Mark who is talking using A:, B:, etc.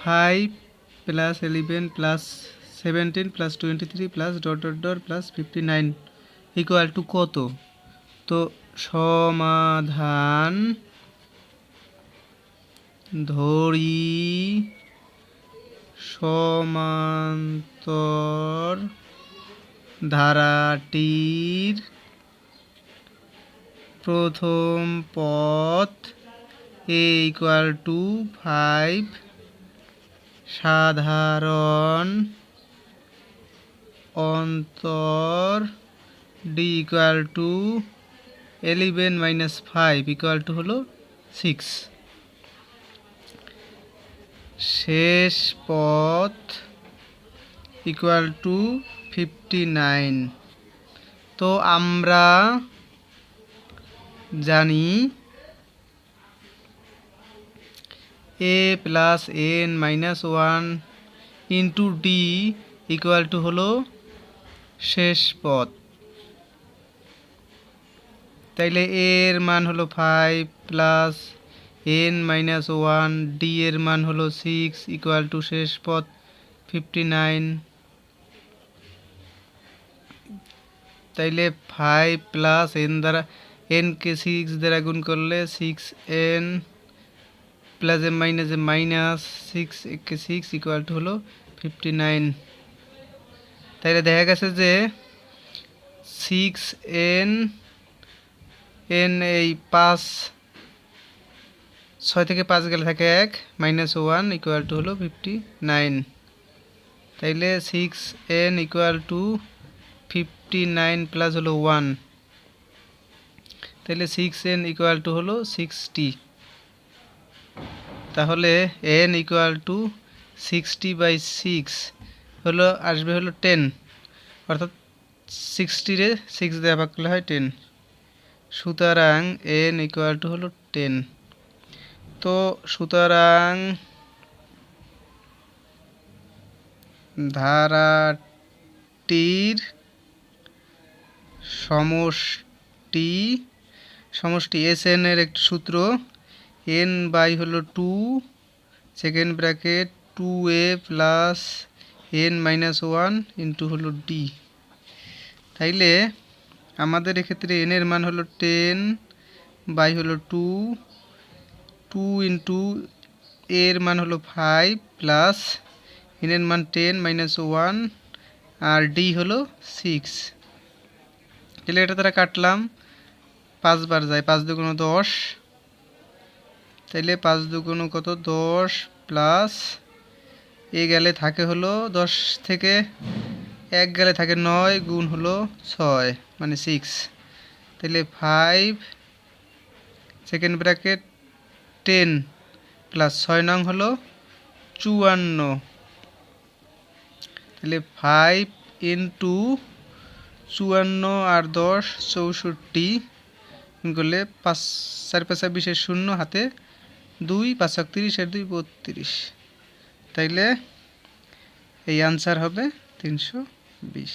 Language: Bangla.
A: Five plus eleven plus seventeen plus twenty three plus dot dot dot plus fifty nine equal to কত? তো সমাধান ধরি সমান্তর ধারাটির প্রথম পথ এ ইকুয়াল টু ফাইভ সাধারণ অন্তর D equal to eleven minus five equal to হলো সিক্স শেষ পথ ইকুয়াল টু ফিফটি নাইন তো আমরা জানি A plus N minus one into D equal to হলো শেষ পথ তাইলে এর মান হলো five plus N minus one D এর মান হলো সিক্স ইকুয়াল টু শেষ পথ ফিফটি নাইন তাইলে ফাইভ প্লাস এন দ্বারা এনকে সিক্স দ্বারা গুণ করলে six N plus A minus A minus six একে সিক্স ইকুয়াল টু হলো ফিফটি নাইন তাইলে দেখা গেছে যে সিক্স এন এন এই পাঁচ, ছয় থেকে পাঁচ গেলে থাকে এক মাইনাস ওয়ান ইকুয়াল টু হলো ফিফটি নাইন তাইলে six N equal to fifty nine plus হলো ওয়ান তাহলে সিক্স এন ইকুয়াল টু হলো সিক্সটি তাহলে N equal to sixty by six হলো, আসবে হলো টেন অর্থাৎ সিক্সটিরে সিক্স দেওয়া ভাগ করলে হয় টেন সুতরাং এন ইকুয়াল টু হলো টেন তো সুতরাং ধারাটির সমষ্টি সমষ্টি এস এর একটি সূত্র এন বাই হলো two second bracket two A plus N minus one into হলো ডি তাইলে আমাদের এক্ষেত্রে এন এর মান হলো টেন বাই হলো টু টু ইন্টু এর মান হলো ফাইভ প্লাস এন এর মান টেন মাইনাস ওয়ান আর ডি হলো সিক্স তাহলে এটা তারা কাটলাম, পাঁচবার যায়, পাঁচ দুগুণ দশ। তাইলে পাঁচ দুগুণ কত? দশ প্লাস এ গেলে থাকে হলো দশ থেকে এক গেলে থাকে নয় গুণ হলো ছয় মানে সিক্স তাহলে five second bracket ten plus ছয় নং হলো চুয়ান্ন। তাহলে ফাইভ ইন্টু চুয়ান্ন আর দশ চৌষট্টি করলে পাঁচ, চার পাঁচা বিশের শূন্য হাতে দুই পাঁচ তিরিশ আর দুই বত্রিশ। তাইলে এই আনসার হবে তিনশো বিশ।